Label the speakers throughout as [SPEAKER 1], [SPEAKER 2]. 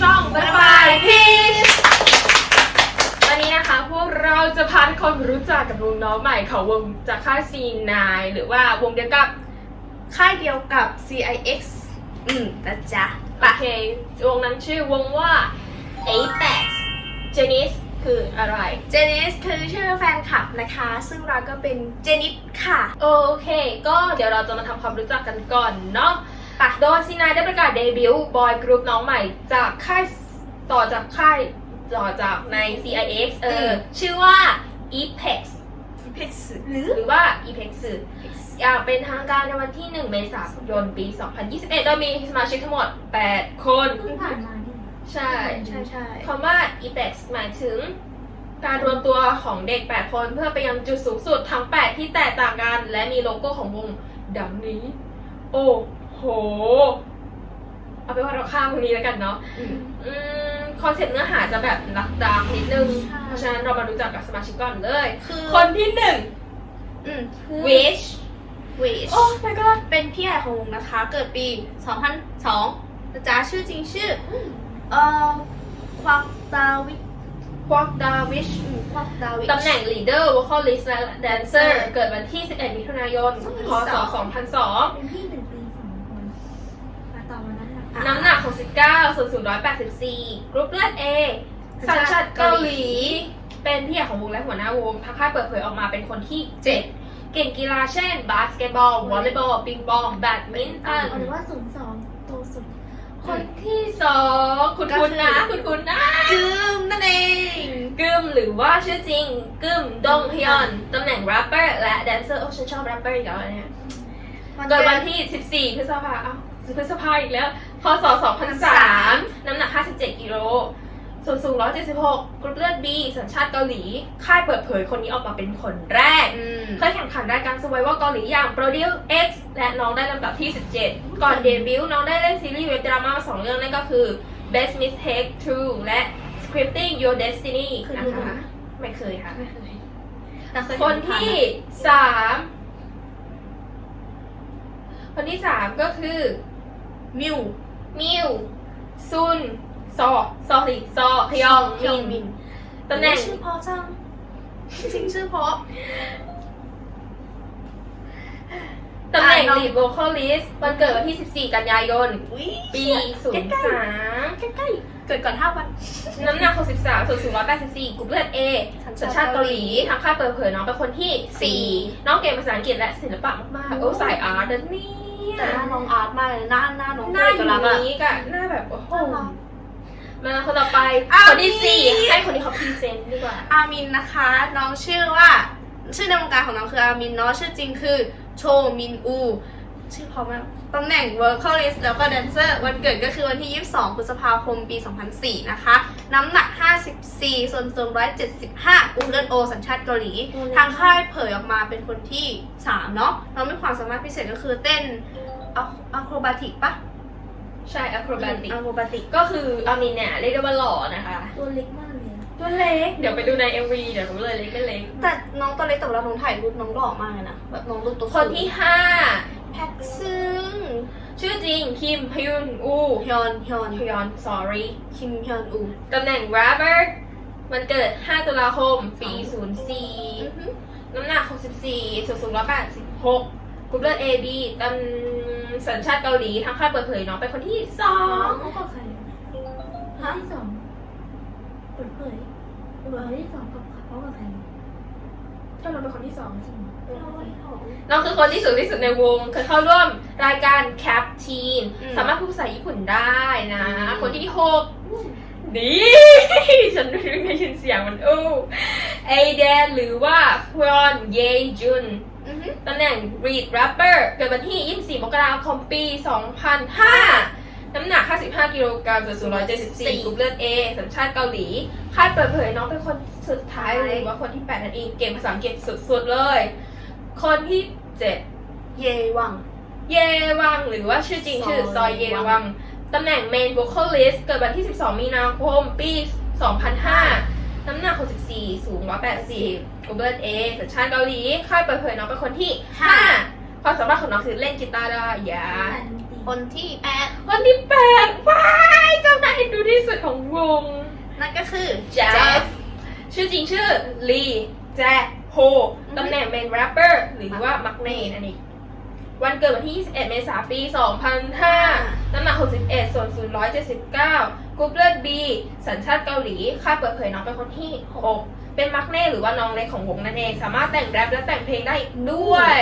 [SPEAKER 1] ช่อง Butterfly Peach วันนี้นะคะ พวกเราจะพาทุกคนรู้จักกับวงน้องใหม่ของวงจากค่าย C9 หรือว่าวงเดียวกับ
[SPEAKER 2] ค่ายเดียวกับ CIX อืมนะจ๊ะ
[SPEAKER 1] โอเควงนั้นชื่อวงว่า Apex Janice คืออะไร
[SPEAKER 2] เจนิสคือชื่อแฟนคลับนะคะ ซึ่งเราก็เป็นเจนิสค่ะ
[SPEAKER 1] โอเค ก็เดี๋ยวเราจะมาทำความรู้จักกันก่อนเนาะ ปะโดยซีนายได้ประกาศเดบิวต์บอยกรุ๊ปน้องใหม่ จากค่ายต่อจากค่ายต่อจากใน CIX เออ
[SPEAKER 2] ม
[SPEAKER 1] ชื่อว่า Apex
[SPEAKER 2] เพกซ์หรือ
[SPEAKER 1] หรือว่า Apex อย่างเป็นทางการในวันที่ 1 เมษายนปี 2021 โดยมีสมาชิกทั้งหมด 8 คน
[SPEAKER 3] เพิ่งผ่านมานี่
[SPEAKER 1] ใช่
[SPEAKER 2] ใช่ใช่
[SPEAKER 1] คำว่า Apex หมายถึงการรวมตัวของเด็ก 8 คนเพื่อไปยังจุดสูงสุดทั้ง 8 ที่แตกต่างกัน และมีโลโก้ของวงดังนี้โอ้ โห เอาไปนว่าเราข้ามตรงนี้แล้วกันเนาะ
[SPEAKER 2] อืม
[SPEAKER 1] อืมคอนเซ็ปต์เนื้อหาจะแบบรักดาร์กนิดนึง
[SPEAKER 2] ใช่
[SPEAKER 1] เพราะฉะนั้นเรามารู้จักกับสมาชิกก่อนเลย
[SPEAKER 2] คือ
[SPEAKER 1] คนที่หนึ่ง
[SPEAKER 2] อืม
[SPEAKER 1] Wish
[SPEAKER 2] วิช
[SPEAKER 1] โอ้ my god
[SPEAKER 2] เป็นพี่ใหญ่ของวงนะคะ เกิดปี 2002นะจ๊ะชื่อจริงชื่อ เอ่อควักดาวิด
[SPEAKER 1] ควักดาวิช
[SPEAKER 2] ควักดาวิด
[SPEAKER 1] ตำแหน่ง leader vocalist และ dancer
[SPEAKER 2] เออ
[SPEAKER 1] เกิดวันที่ 11 มิถุนายน พศ 2002
[SPEAKER 3] เป็นพี่หนึ่งปีสองคนมาต่อมา นั้นนะ
[SPEAKER 2] อะ
[SPEAKER 1] น้ำหนัก 69ส่วนสูง184 กรุ๊ปเลือด A สัญชาติเกาหลี เป็นพี่ใหญ่ของวงและหัวหน้าวงทางค่ายเปิดเผยออกมาเป็นคนที่ 7 เก่งกีฬาเช่น บาสเกตบอล วอลเลย์บอล ปิงปอง แบดมินตัน
[SPEAKER 3] เอาหรือว่าศูนย์สองโตสุด
[SPEAKER 1] คนที่สองคุณคุณนะ คุณคุณนะ
[SPEAKER 2] จืมนั่นเอง
[SPEAKER 1] กึมหรือว่าชื่อจริงกึมดงฮยอน ตำแหน่งแรปเปอร์และแดนเซอร์ โอ้ฉันชอบแรปเปอร์อีกแล้วเนี่ยเกิดวันที่ 14 พฤษภาเอ้า พฤษภาอีกแล้ว พศ 2003 น้ำหนัก 57 กิโล ส่วนสูง 176 กรุ๊ปเลือด B สัญชาติเกาหลี ค่ายเปิดเผยคนนี้ออกมาเป็นคนแรก
[SPEAKER 2] อืม
[SPEAKER 1] เคยแข่งขันรายการสว i ว่าเกาหลีอย่าง Produce X และน้องได้ลำดับที่ 17 ก่อนเดบิวต์น้องได้เล่นซีรีส์เว็บดราม่ามาสองเรื่องนั่นก็คือ Best Mistake 2 และ Scripting Your Destiny
[SPEAKER 3] เคย
[SPEAKER 1] นะ
[SPEAKER 3] ดูไหม
[SPEAKER 1] คะไม่เคยค่ะ
[SPEAKER 2] ไม่เคยแต่เคย
[SPEAKER 1] คน
[SPEAKER 2] เห็
[SPEAKER 1] ที่
[SPEAKER 2] ผ่า
[SPEAKER 1] สามคนที่สามก็คือ
[SPEAKER 2] น มิว
[SPEAKER 1] มิว ซุน ซอ ซอสิซอฮยอง
[SPEAKER 2] ยอง
[SPEAKER 1] มิ
[SPEAKER 2] มิ
[SPEAKER 1] น
[SPEAKER 2] น
[SPEAKER 1] ตำแหน่ง
[SPEAKER 2] ชื่อเพราะจังจริงชื่อเพราะ
[SPEAKER 1] ตำแหน่ง
[SPEAKER 2] อะน้อง
[SPEAKER 1] ลีดโวคอลิสวันเกิดวันที่ 14 กันยายน
[SPEAKER 2] อุ๊ย
[SPEAKER 1] ปี
[SPEAKER 2] ใกล้ๆ
[SPEAKER 1] 03
[SPEAKER 2] ใกล้ๆเกิดก่อนห้าวัน
[SPEAKER 1] น้ำหนัก 63ส่วนสูง 184กรุ๊ปเลือด A สัญชาติเกาหลีทางค่ายเปิดเผยน้องเป็นคนที่ 4 น้องเก่งภาษาอังกฤษและศิลปะมากๆ โอ้สายอาร์ตนะ เนี่
[SPEAKER 2] แต่
[SPEAKER 1] ย
[SPEAKER 2] หน้าน้องอาร์ตมากเลยหน้าหน้าน้อง
[SPEAKER 1] หน้าอ
[SPEAKER 2] เก
[SPEAKER 1] ยู่
[SPEAKER 2] รักอะ
[SPEAKER 1] นี้กับหน้าแบบโอ้โห
[SPEAKER 3] น่ารัก
[SPEAKER 1] มาคนต่อไป
[SPEAKER 2] อ้าว
[SPEAKER 1] คนที่สี่
[SPEAKER 2] นี่
[SPEAKER 1] ให้คนที่เขาพรีเซนต์ดีกว่า
[SPEAKER 2] อามินนะคะ น้องชื่อว่า ชื่อในวงการของน้องคืออามินเนาะชื่อจริงคือโชมินอู ชื่อเพราะมากตำแหน่ง vocalist แล้วก็ dancer วันเกิดก็คือวันที่ 22 พฤษภาคม ปี 2004 นะคะ น้ำหนัก 54 ส่วนสูง 175กรุ๊ปเลือดโอ สัญชาติเกาหลี ทางค่ายเผยออกมาเป็นคนที่ 3 เนาะน้องมีความสามารถพิเศษก็คือเต้น อะโครบาติกปะ
[SPEAKER 1] ใช่อะโครบาติก
[SPEAKER 2] อะโครบาติก
[SPEAKER 1] ก็คืออามินเนี่ยเรียกได้ว่าหล่อนะคะ
[SPEAKER 3] ตัวเล็กมากเลยอะ
[SPEAKER 1] ตัวเล็ก เดี๋ยวไปดูใน MV เดี๋ยวรู้เลยเล็กไม่เล็ก
[SPEAKER 2] แต่น้องตัวเล็กแต่เวลาน้องถ่ายรูปน้องหล่อมากเลยนะ แบบน้องรูปตัว
[SPEAKER 1] คนที่ห้า
[SPEAKER 2] แพ็กซึ่ง
[SPEAKER 1] ชื่อจริง คิมฮยุนอู
[SPEAKER 2] ฮยอนฮยอน
[SPEAKER 1] ฮยอน sorry
[SPEAKER 2] คิมฮยอนอู
[SPEAKER 1] ตำแหน่ง rapper มันเกิด 5 ตุลาคม ปี
[SPEAKER 2] อือ
[SPEAKER 1] 04
[SPEAKER 2] ฮึ
[SPEAKER 1] น้ำหนัก 64ส่วนสูง 186กรุ๊ปเลือด AB ตำ สัญชาติเกาหลีทางค่ายเปิดเผยน้องเป็นคนที่สอ
[SPEAKER 3] น้องงเขากับใครอะคนที่สองเปิดเผยเปิดเผยที่สองกับเขากับใคร
[SPEAKER 1] ก็น้องเป็นคนที่สอง
[SPEAKER 3] จริงเหรอเอาไว้เขา
[SPEAKER 1] น้องคือคนที่สูงที่สุดในวง เคยเข้าร่วมรายการ Cap Teen
[SPEAKER 2] อืม
[SPEAKER 1] สามารถพูดภาษาญี่ปุ่นได้นะ
[SPEAKER 2] อืม
[SPEAKER 1] คนที่หกดี ฉันรู้ไงยินเสียงมันอู้เอเดนหรือว่าฮยอนเยจุน
[SPEAKER 2] อือฮึ
[SPEAKER 1] ตำแหน่ง Read Rapper เกิดวันที่ 24 มกราคม ปี 2005 น้ำหนัก 55 กิโลกรัมส่วนสูง174กรุ๊ปเลือด A สัญชาติเกาหลีค่ายเปิดเผยน้องเป็นคนสุดท้ายหรือว่าคนที่ 8 นั่นเอง เก่งภาษาอังกฤษสุดๆเลย คนที่ 7
[SPEAKER 2] เยวัง
[SPEAKER 1] เยวัง หรือว่าชื่อจริงชื่อซ
[SPEAKER 2] ซ
[SPEAKER 1] อ
[SPEAKER 2] อยย
[SPEAKER 1] เย
[SPEAKER 2] เยวั
[SPEAKER 1] วัง
[SPEAKER 2] ง
[SPEAKER 1] ตำแหน่ง Main Vocalist เกิดวันที่ 12 มีนาคม ปี 2005 น้ำหนัก 64 สูง 180 กรุ๊ปเลือด A สัญชาติเกาหลีค่ายเปิดเผยน้องเป็นคนที่5ความสามารถของน้องคือเล่นกีตาร์ได้อย่า
[SPEAKER 3] แต่ดนตรี
[SPEAKER 2] คนที่แปด
[SPEAKER 1] คนที่แปดว้ายเจ้าหน้าเอ็นดูที่สุดของวง
[SPEAKER 2] นั่นก็คือ
[SPEAKER 1] แจ๊สชื่อจริงชื่อลีแจโฮตำแหน่งเป็นแรปเปอร์หรือว่ามักเน่นั่นเองวันเกิดวันที่ 21 เมษายน ปี 2005 น้ำหนัก 61 ส่วนสูง179กรุ๊ปเลือด B สัญชาติเกาหลี ค่าเปิดเผยน้องเป็นคนที่ 6 เป็นมักเน่หรือว่าน้องเล็กของวงนั่นเอง สามารถแต่งแรปและแต่งเพลงได้ด้วย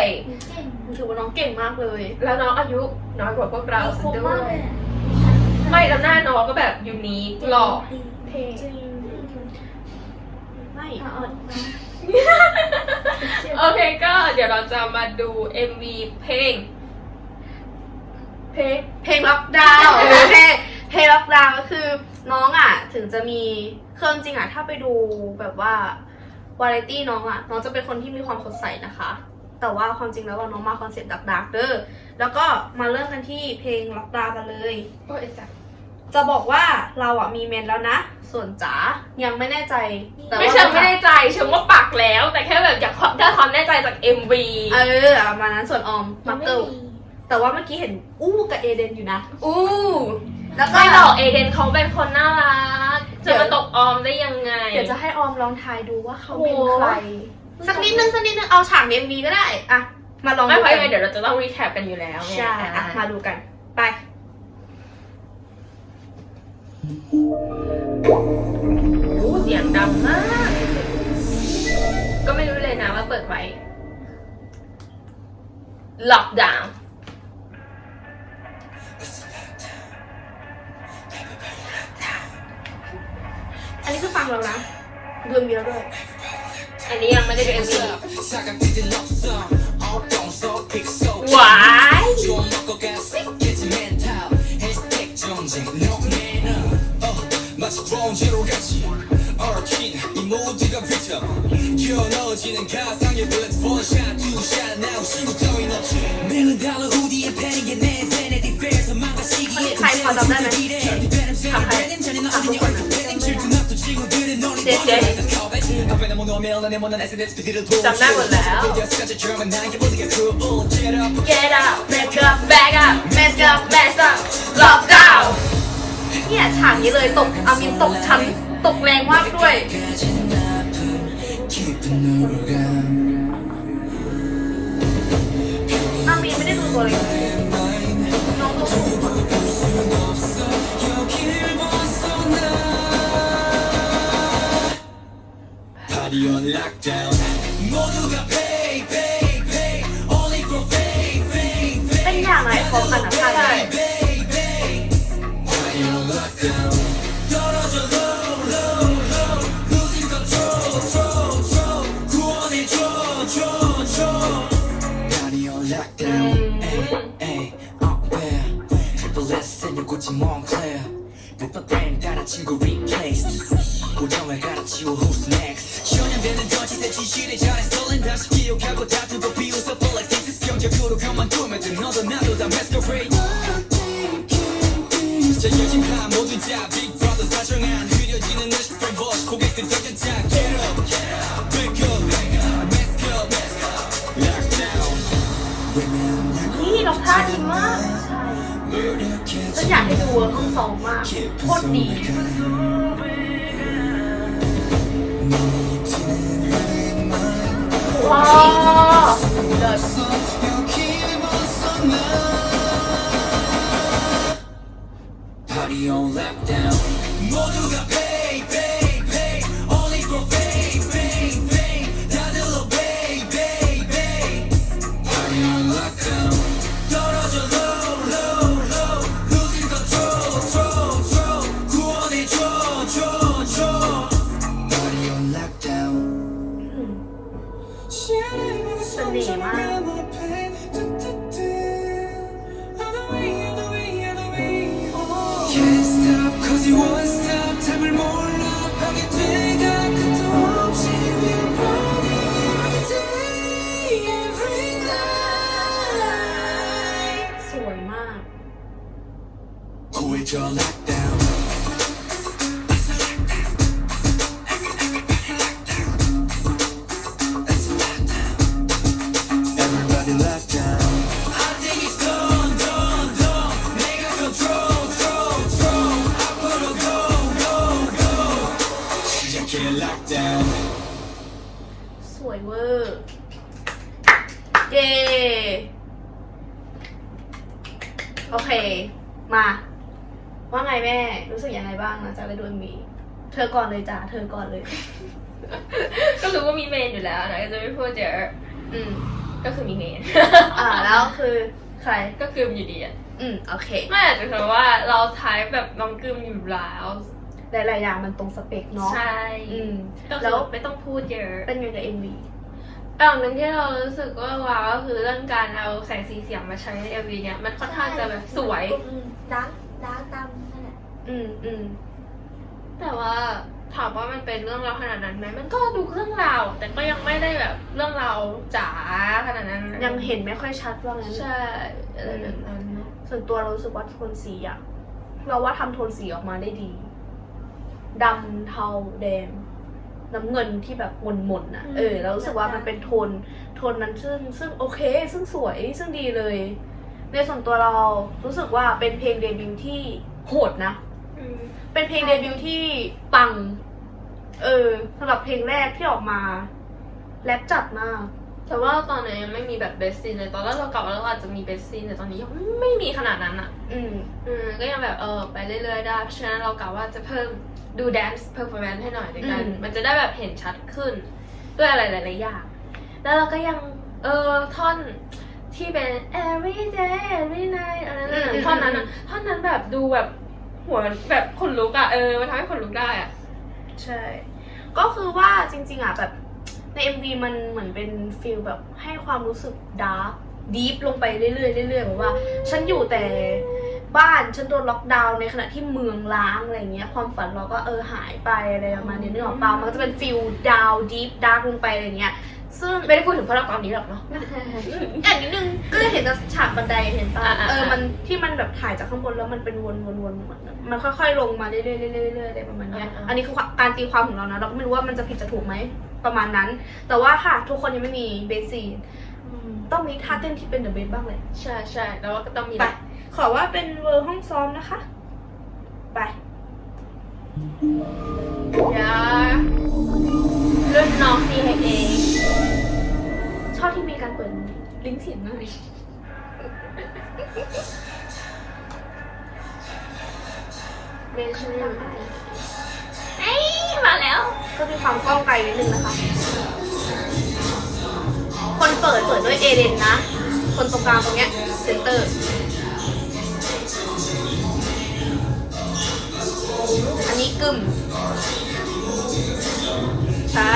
[SPEAKER 3] เก่ง
[SPEAKER 2] ถือว่าน้องเก่งมากเลย
[SPEAKER 1] แล้วน้องอายุน้อยกว่าพวกเรา
[SPEAKER 3] ค
[SPEAKER 1] ซะ
[SPEAKER 3] ม
[SPEAKER 1] ด้
[SPEAKER 3] มาก
[SPEAKER 1] ว
[SPEAKER 3] เลยย
[SPEAKER 1] ไม่แล้วหน้าน้องก็แบบยูนิคหล่อเท่
[SPEAKER 2] จริงไม่
[SPEAKER 3] อะอ่อนนะ
[SPEAKER 1] โอเคก็เดี๋ยวเราจะมาดู MV เพลง เพลง
[SPEAKER 2] เพลงล็อกดาวน์เพลงเพลงล็อกดาวน์ก็คือน้องอะถึงจะมีเครื่องจริงอะถ้าไปดูแบบว่าวาไรตี้น้องอะน้องจะเป็นคนที่มีความสดใสนะคะ แต่ว่าความจริงแล้วว่าน้องมาคอนเซ็ปต์ดักๆเด้อแล้วก็มาเริ่มกันที่เพลงล็อกดาวน์กันเลย
[SPEAKER 1] โอ้ยสัตว์
[SPEAKER 2] จะบอกว่าเราอะมีเมนแล้วนะ ส่วนจ๋ายังไม่แน่ใจ แต่ว่า
[SPEAKER 1] ไม่เชิงไม่แน่ใจเชิงว่าปักแล้ว แต่แค่แบบอยากความได้ความแน่ใจจาก MV
[SPEAKER 2] เออประมาณนั้นส่วนออม
[SPEAKER 3] ยั
[SPEAKER 2] มั
[SPEAKER 3] ง
[SPEAKER 2] ก
[SPEAKER 3] ไม่
[SPEAKER 2] เกิล
[SPEAKER 3] มี
[SPEAKER 2] แต่ว่าเมื่อกี้เห็นอู้กับเอเดนอยู่นะ
[SPEAKER 1] อู้
[SPEAKER 2] แล้วก็
[SPEAKER 1] ไม่หรอกเอเดนเขาเป็นคนน่ารัก จะมาตกออมได้ยังไง
[SPEAKER 2] เดี๋ยวจะให้ออมลองทายดูว่าเขาเป็น
[SPEAKER 1] โอ้
[SPEAKER 2] ใคร สักนิดนึงสักนิดนึงเอาฉากเอ็มวีก็ได้อะมาลอง
[SPEAKER 1] ไม่
[SPEAKER 2] ดู
[SPEAKER 1] เพราะ
[SPEAKER 2] กั
[SPEAKER 1] ยังไงเดี๋ยวเราจะต้องรีแคปกันอยู่แล้วไง
[SPEAKER 2] ใช่อะมาดูกัน ไป
[SPEAKER 1] โอ้เสียงดังมาก ก็ไม่รู้เลยนะว่าเปิดไว้ล็อกดาวน์
[SPEAKER 2] อันนี้คือฟังเรานะดูมีเราด้วย
[SPEAKER 1] อันนี้ยังไม่ได้ดู
[SPEAKER 4] เอ็มวีหรอก
[SPEAKER 1] หว
[SPEAKER 4] 좀 먹고 가 새끼지 멘탈 해시태그 전쟁 no man 어 마치 드론 제로 같이 얼킨 이 모두가 비쳐 겨워넣어지는 가상의 bullet one shot two shot now 시구 따윈 없지 밀린 달러 후디에 패는 게내 vanity fair 서 망가 시기에
[SPEAKER 2] ใครพอจำได้ไหม
[SPEAKER 4] ทำใครทำทุกคนเจ๊เจ๊จำได้หมดแล้ว
[SPEAKER 1] Get up back up back up mess up mess up lock down
[SPEAKER 2] เนี่ยฉากนี้เลยตกอามินตกชั้น ตกแรงมากด้วย อามีนไม่ได้ดูตัวเลยน้องตัวสูง
[SPEAKER 4] Party on 정을 갈아치워 who's next 쇼년되는 거짓에 진실에 잘해 stolen 다시 기억하고 다투고 비웃어 fall like this is 경적으로 그만 두면 돼 너도 나도 다 masquerade 자 요즘 파 모두 다 Big Brother 사정한 흐려지는 내 spring voice 고개 끄덕여 자 Get up Wake up Let's go Lockdown
[SPEAKER 2] นี่เราท่าดีมากฉันอยากให้ดูเวอร์ชันสองมากโคตรดี
[SPEAKER 1] ว้าว
[SPEAKER 4] Party on lockdown
[SPEAKER 2] จากได้ดูเอ็มวีเธอก่อนเลยจ้ะเธอก่อนเลย
[SPEAKER 1] ก็รู้ว่ามีเมนอยู่แล้วนะก็จะไม่พูดเยอะ
[SPEAKER 2] อืม
[SPEAKER 1] ก็คือมีเมน
[SPEAKER 2] อ่าแล้วคือใคร
[SPEAKER 1] ก็กึมอยู่ดีอะ
[SPEAKER 2] อืมโอเค
[SPEAKER 1] ไม่อาจจะเพราะว่าเราทายแบบน้องกึมอยู่แล้ว
[SPEAKER 2] หลายๆอย่างมันตรงสเปคเนาะ
[SPEAKER 1] ใช่
[SPEAKER 2] อืม
[SPEAKER 1] ก็คื
[SPEAKER 2] แล้
[SPEAKER 1] อ
[SPEAKER 2] ว
[SPEAKER 1] ไม่ต้องพูดเยอะ
[SPEAKER 2] เป็นไงกับเอ็มวี
[SPEAKER 1] อย่างหนึ่งที่เรารู้สึกว่าว้าวก็คือเรื่องการเอาแสงสีเสียงมาใช้ใน MV เนี่ยมันค่อนข้างจะแบบสวย
[SPEAKER 3] ดาร์กดาร์กตามนั่นแหละ
[SPEAKER 2] อืมอืม
[SPEAKER 1] แต่ว่าถามว่ามันเป็นเรื่องราวขนาดนั้นไหมมันก็ดูเรื่องราว แต่ก็ยังไม่ได้แบบเรื่องราวจ๋าขนาดนั้น
[SPEAKER 2] ยังเห็นไม่ค่อยชัดว่างั้น
[SPEAKER 1] ใช่อะไรแบบนั้นเนอะ
[SPEAKER 2] ส่วนตัวเรารู้สึกว่าโทนสีอะเราว่าทำโทนสีออกมาได้ดีดำเทาแดง น้ำเงินที่แบบหม่นๆอะเออ เรารู้สึกว่ามันเป็นโทน โทนนั้นซึ่งซึ่งโอเค ซึ่งสวยซึ่งดีเลย ในส่วนตัวเรารู้สึกว่าเป็นเพลงเดบิวต์ที่โหดนะ
[SPEAKER 1] อืม
[SPEAKER 2] เป็นเพลงเดบิวต์ที่ปัง เออสำหรับเพลงแรกที่ออกมา แรปจัดมาก
[SPEAKER 1] แต่ว่าตอนนี้ยังไม่มีแบบเบสซีนเลยตอนแรกเรากลับว่าเราอาจจะมีเบสซีนแต่ตอนนี้ยังไม่มีขนาดนั้นอะ
[SPEAKER 2] อืม
[SPEAKER 1] อืมก็ยังแบบเออไปเรื่อยๆได้เพราะฉะนั้นเรากะว่าจะเพิ่มดู dance performance ให้หน่อยด้วยกัน
[SPEAKER 2] อืม
[SPEAKER 1] มันจะได้แบบเห็นชัดขึ้น ด้วยอะไรหลายๆอย่าง แล้วเราก็ยังเออท่อนที่เป็น every day every night อะไรนั่นนะท่อนนั้นอะท่อนนั้นแบบดูแบบ หัวแบบขนลุกอะเออมันทำให้ขนลุกได้อะ
[SPEAKER 2] ใช่ ก็คือว่าจริง ๆอะแบบใน MV มันเหมือนเป็นฟิลแบบให้ความรู้สึกดาร์กดีฟลงไปเรื่อยๆเรื่อยๆแบบว่า ฉันอยู่แต่บ้านฉันโดนล็อกดาวน์ในขณะที่เมืองล้างอะไรเงี้ย ความฝันเราก็เออหายไปอะไรประมาณนี้นึกออกเปล่ามันก็จะเป็นฟิลดาวดีฟดาร์กลงไปอะไรเงี้ย ซึ่ง
[SPEAKER 1] ไม่ได้พูดถึงพระตอนนี้หรอกเนาะ
[SPEAKER 2] อย่างนิดนึงก็จะเห็นจากฉากบันไดเห็นปะ
[SPEAKER 1] อ่าๆๆ
[SPEAKER 2] เออมันที่มันแบบถ่ายจากข้างบนแล้วมันเป็นวนๆวนๆเหมือนมันค่อยๆลงมาเรื่อยๆเรื่อยๆเรื่อยๆอะไรประมาณเนี้ย
[SPEAKER 1] อ่าๆ
[SPEAKER 2] อันนี้คือการตีความของเรานะเราก็ไม่รู้ว่ามันจะผิดจะถูกไหมประมาณนั้น แต่ว่าค่ะทุกคนยังไม่มีเบสซีนต้องมีท่าเต้นที่เป็นเดอะเบสบ้างเลย
[SPEAKER 1] ใช่ใช่แล้วว่าก็ต้องมี
[SPEAKER 2] ไปขอว่าเป็นเวอร์ห้องซ้อมนะคะ ไป
[SPEAKER 1] ยารุ่นน้อง C H A
[SPEAKER 2] ชอบที่มีการเปิดลิงก์เสียงหน่อย
[SPEAKER 1] เมนชั่นเอ้ยมาแล้ว
[SPEAKER 2] ก็มีความก้องไกลนิดนึงนะคะ คนเปิดเปิดด้วยเอเดนนะ คนตรงกลางตรงเนี้ยเซนเตอร์อันนี้กึมใช่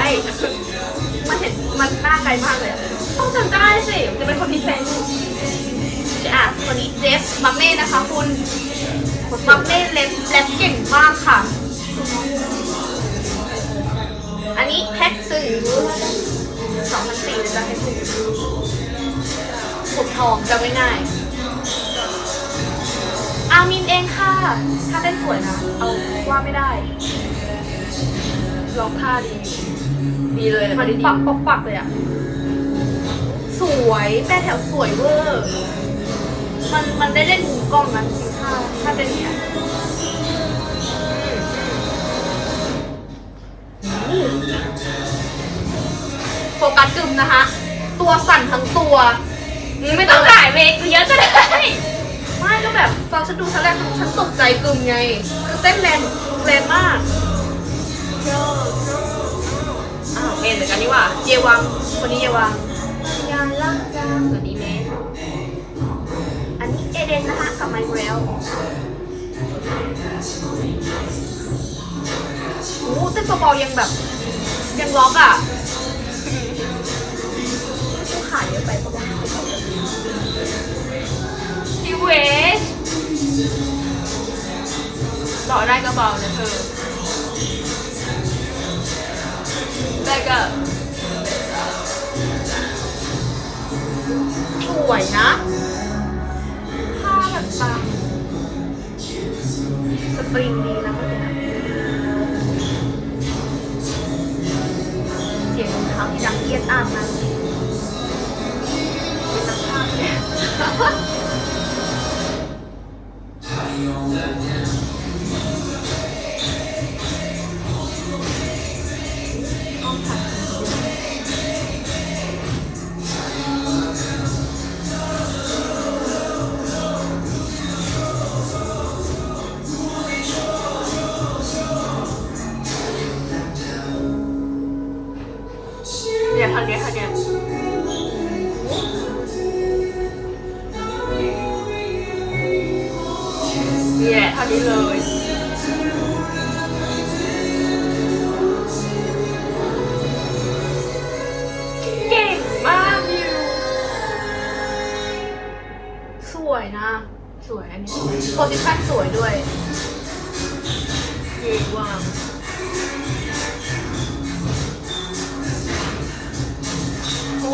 [SPEAKER 2] มันเห็นมันหน้าไกลมากเลย ต้องจำได้สิจะเป็นคนพิเศษจะอะคนนี้เจฟมัมเม่นะคะคุณมัมเม่เล็บเล็บเก่งมากค่ะ อันนี้แพ็กซึ่งสองพันสี่จะแพ็กซึ่งผมทองจะไม่ง่ายอามินเองค่ะ ถ้าเต้นสวยนะ เอาว่าไม่ได้ร้องท่าดี
[SPEAKER 1] ดีเลย
[SPEAKER 2] มันปักปักปักเลยอะสวยแป้แถวสวยเวอร์ มันมันได้เล่นมุมกล้องนะจริงๆถ้าถ้าเป็นอย่างนี้ยอืมโฟกัสกึมนะคะ ตัวสั่นทั้งตัว
[SPEAKER 1] ไม่ต้องถ่ายเมคเยอะก็ได้
[SPEAKER 2] ไม่ก็แบบตอนฉันดูครั้งแรกฉันตกใจกึมไง คือเต้นแรงแรงมาก
[SPEAKER 1] อ้าวเมนเหมือนกันนี่หว่า
[SPEAKER 2] เยวัง คนนี้เยวัง
[SPEAKER 3] งานรักจัง
[SPEAKER 1] สวัสดีเมน
[SPEAKER 2] อันนี้เอเดนนะคะกับไมเคิลโอ้เต้นเบาๆยังแบบ ยังล็อกอะต้องขายเยอะไปปะวะ
[SPEAKER 1] พี่เวสต่อได้ก็เบานะเธอ ได้ก็
[SPEAKER 2] สวยนะผ้าแบบปังสปริงดีนะเมื่อกี้นะเสียงรองเท้าที่ดังเอียดอาน
[SPEAKER 1] มา
[SPEAKER 2] โพสิชันสวยด้วย
[SPEAKER 1] เก่งว่าง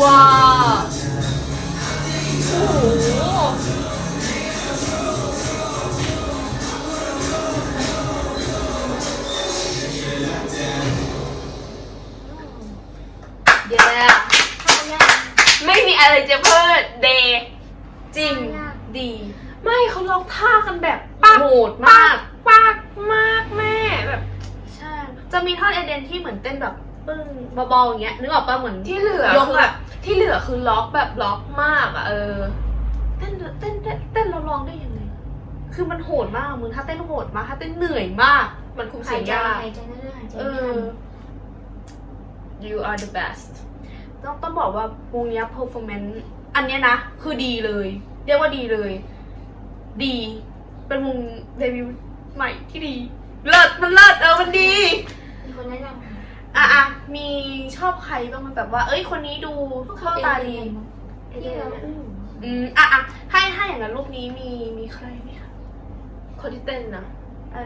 [SPEAKER 1] ว้าวโอ้โห
[SPEAKER 2] เดี๋ยว
[SPEAKER 3] ท่ายาก
[SPEAKER 1] ไม่มีอะไรจะเพิ่มเดย์
[SPEAKER 2] จริง ดี
[SPEAKER 1] ไม่เขาร้องท่ากันแบบปัก
[SPEAKER 2] โหดมาก
[SPEAKER 1] ปักมากแม่แบบ
[SPEAKER 2] ใช่ จะมีท่อนเอเดนที่เหมือนเต้นแบบปึ้งเบาๆอย่างเงี้ยนึกออกปะเหมือน
[SPEAKER 1] ที่เหลือย
[SPEAKER 2] ก
[SPEAKER 1] คือ
[SPEAKER 2] แบ
[SPEAKER 1] แบบบที่เหลือคือล็อกแบบล็อกมากอะเออ
[SPEAKER 2] เต้นเต้นเต้นเต้นแล้วร้องได้ยังไงคือมันโหดมากมึงถ้าเต้นโหดมากถ้าเต้นเหนื่อยมาก
[SPEAKER 1] มันคุม
[SPEAKER 3] หา
[SPEAKER 1] เสีย
[SPEAKER 3] ย
[SPEAKER 1] ง
[SPEAKER 3] ใจ
[SPEAKER 1] ยาก
[SPEAKER 3] หายใจนั่นหายใจ
[SPEAKER 2] เอ
[SPEAKER 3] ไม่ทั
[SPEAKER 2] อ
[SPEAKER 3] น
[SPEAKER 1] you are the best
[SPEAKER 2] ต้องต้องบอกว่าวงเนี้ย performance อันเนี้ยนะ คือดีเลย เรียกว่าดีเลย ดี เป็นวงเดบิวต์ใหม่ที่ดี เลิศมันเลิศเออมันดี
[SPEAKER 3] มีคนแนะนำ
[SPEAKER 2] อะอะมีชอบใครบ้างไหมันแบบว่า เอ้ยคนนี้ดูเข้าตาดี
[SPEAKER 3] ไอเดียเราไม่รู้
[SPEAKER 2] อืมอะอะให้ให้อย่างนั้นรูปนี้มีมีใครไหมคะ
[SPEAKER 1] คนที่เต้นนะ
[SPEAKER 2] เอ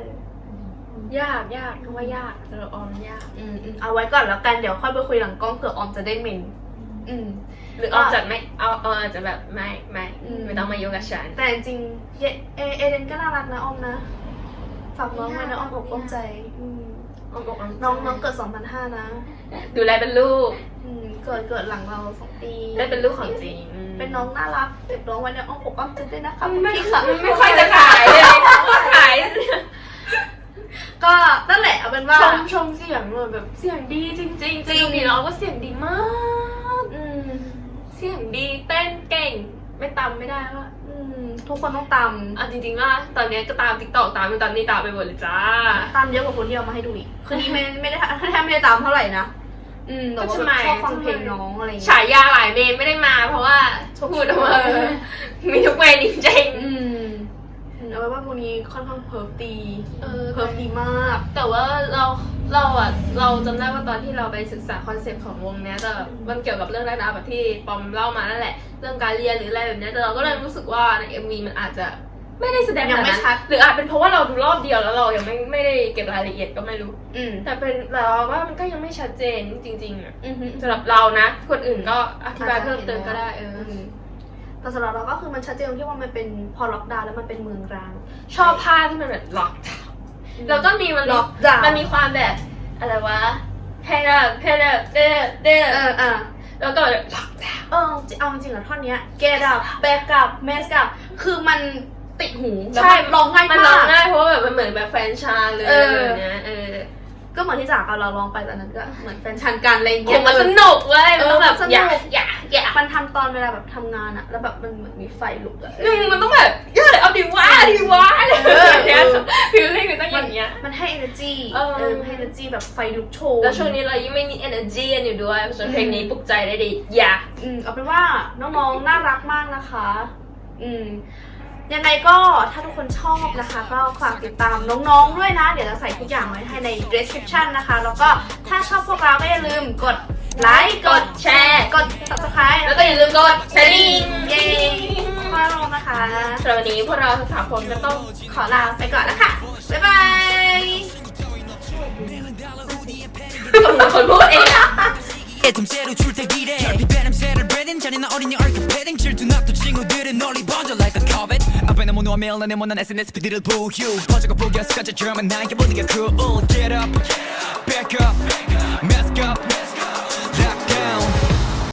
[SPEAKER 2] อ
[SPEAKER 1] ยากยากคำว่ายากสำหรับออมยาก
[SPEAKER 2] อืมอืมเอาไว้ก่อนแล้วกันเดี๋ยวค่อยไปคุยหลังกล้องเผื่อออมจะได้เมน อืม
[SPEAKER 1] หรือออมจะไม่เอาออมอาจจะแบบไม่ไม่
[SPEAKER 2] อืม
[SPEAKER 1] ไม่ต้องมายุ่งกับฉัน
[SPEAKER 2] แต่จริงๆเยเอเอเดนก็น่ารักนะออมนะ ฝากน้องไว้นะออมอกอ้อมใจอืม
[SPEAKER 1] ออมบอกออม
[SPEAKER 2] น้องน้องเกิด 2005 นะ
[SPEAKER 1] ดูแลเป็นลูก
[SPEAKER 2] อืมเกิดเกิดหลังเราสองปี
[SPEAKER 1] ได้เป็นลูกของจริงอืม
[SPEAKER 2] เป็นน้องน่ารักเก็บน้องไว้ในอ้อมอกอ้อมใจด้วยนะคะ
[SPEAKER 1] ไม่
[SPEAKER 2] พี่
[SPEAKER 1] ค่ะ
[SPEAKER 2] ค่ะ
[SPEAKER 1] ไม่ค่อยจะขายเลยไม่ขาย
[SPEAKER 2] ก็นั่นแหละเอาเป็นว่า
[SPEAKER 1] ชมชมเสียงเลยแบบเสียงดีจริงๆจริง
[SPEAKER 2] จริง
[SPEAKER 1] มีเราก็เสียงดีมาก
[SPEAKER 2] อืม
[SPEAKER 1] เสียง ดีเต้นเก่ง ไม่ตามไม่ได้ว่า
[SPEAKER 2] อืมทุกคนต้องตาม
[SPEAKER 1] อะจริงๆว่าตอนนี้ก็ตามติ๊กตอกตามตอนนี้ตามไปหมดเลยจ้า
[SPEAKER 2] ตามเยอะกว่าคนที่เอามาให้ดูอีกคือนี่ไม่ไม่ได้แทบไม่ได้ตามเท่าไหร่นะอืมแต่ว่า
[SPEAKER 1] ก็
[SPEAKER 2] แบบ
[SPEAKER 1] ทำไม
[SPEAKER 2] ชอบฟังเพลงน้องอะไรอย่างเงี้ย
[SPEAKER 1] ฉายาหลายเมนไม่ได้มา เพราะว่าพูดออกมามีทุกเมนจริง
[SPEAKER 2] อืมอืมเอาไว้ว่าพวกนี้ค่อนข้างเพิร์ฟดี
[SPEAKER 1] ๆเออ
[SPEAKER 2] เพิร์ฟดีมาก
[SPEAKER 1] แต่ว่าเรา เราอะเราจำได้ว่าตอนที่เราไปศึกษาคอนเซปต์ของวงเนี้ยแต่มันเกี่ยวกับเรื่องราวแบบที่ปอมเล่ามานั่นแหละ เรื่องการเรียนหรืออะไรแบบเนี้ยแต่เราก็เลยรู้สึกว่าใน MV มันอาจจะไม่ได้แสดง
[SPEAKER 2] ยังไม่
[SPEAKER 1] ขนานั้น
[SPEAKER 2] ชัด
[SPEAKER 1] หรืออาจเป็นเพราะว่าเราดูรอบเดียวแล้วเรายังไม่ไม่ได้เก็บรายละเอียดก็ไม่รู้
[SPEAKER 2] อืม
[SPEAKER 1] แต่เป็นเราว่ามันก็ยังไม่ชัดเจนจริงๆอะ
[SPEAKER 2] อือฮึ
[SPEAKER 1] สำหรับเรานะ คนอื่นก็อธิบายเพิ่มเติมก็ได้เออ
[SPEAKER 2] มแต่สำหรับเราก็คือมันชัดเจนตรงที่ว่ามันเป็นพอล็อกดาวน์แล้วมันเป็นเมืองร้าง
[SPEAKER 1] ชอบผ้าที่มันแบบล็อก แล้วก็มีมัน
[SPEAKER 2] ล็อกดาวน์
[SPEAKER 1] มันมีความแบบอะไรวะเพลเเพลเดเด
[SPEAKER 2] เอออะ
[SPEAKER 1] แล้วก็แบบล็อกดาว
[SPEAKER 2] เออเอาจริงๆอะท่อนเนี้ย get up back up mess up คือมันติดหูแล้วมันร้องง่าย
[SPEAKER 1] มัน
[SPEAKER 2] มา
[SPEAKER 1] ร้อง
[SPEAKER 2] ก
[SPEAKER 1] ง่ายเพราะว่าแบบมันเหมือนแบบแฟนชาเลย
[SPEAKER 2] เออ
[SPEAKER 1] แบบเนี้ยเออ
[SPEAKER 2] ก็เหมือนที่จากเอาเราร้องไปตอนนั้นก็เหมือนแฟนชันกันอะไรอย่าง
[SPEAKER 1] ค
[SPEAKER 2] เงี้ย
[SPEAKER 1] งมันสนุกเว้ยมันต้องแบบ
[SPEAKER 2] เออมันสนุก
[SPEAKER 1] อย่าอย่าอย่า
[SPEAKER 2] มันทำตอนเวลาแบบทำงานอะแล้วแบบมันเหมือนมีไฟลุกอะ
[SPEAKER 1] หนึ่งมันต้องแบบเยอะ เอาดีว่าดีว่าอะไรแบบเนี้ยฟิลลิ่งมันต้องอย่างเงี้ย
[SPEAKER 2] มันให้ energy
[SPEAKER 1] เออ
[SPEAKER 2] เออมันให้ energy แบบไฟลุกโชน
[SPEAKER 1] แล้วช่วงนี้เรายิ่งไม่มี energy กันอยู่ด้วยส่วนเพลงนี้ปลุกใจได้ดีอย่า
[SPEAKER 2] อืมเอาเป็นว่าน้องๆน่ารักมากนะคะ อืมยังไงก็ถ้าทุกคนชอบนะคะ ก็ฝากติดตามน้องๆด้วยนะ เดี๋ยวจะใส่ทุกอย่างไว้ให้ใน description นะคะ แล้วก็ถ้าชอบพวกเราก็อย่าลืมกดไลค์ก
[SPEAKER 1] ก
[SPEAKER 2] ด
[SPEAKER 1] ดแชร์
[SPEAKER 2] กด subscribe
[SPEAKER 1] แล้วก็อย่าลืมกดกระดิ่ง
[SPEAKER 2] เย้ ขอบคุณนะคะ
[SPEAKER 1] สำหรับวันนี้พวกเราทั้งสามคนก็ต้อง
[SPEAKER 2] ขอลาไปก่อนแล้วค่ะ บ๊ายบาย
[SPEAKER 1] คนพูดเองอะ
[SPEAKER 4] 틈새로 출퇴기래 결핍 냄새를 breathing 잔인한 어린이 얼큰 패딩 질투났던 친구들은 널리 번져 like a covet 앞에 너무 누워 매일 내 못난 SNS 피드를 보유 퍼져가 보기였을까 저처럼은 나에게 모든 게 cruel Get up, back up, mask up, lock down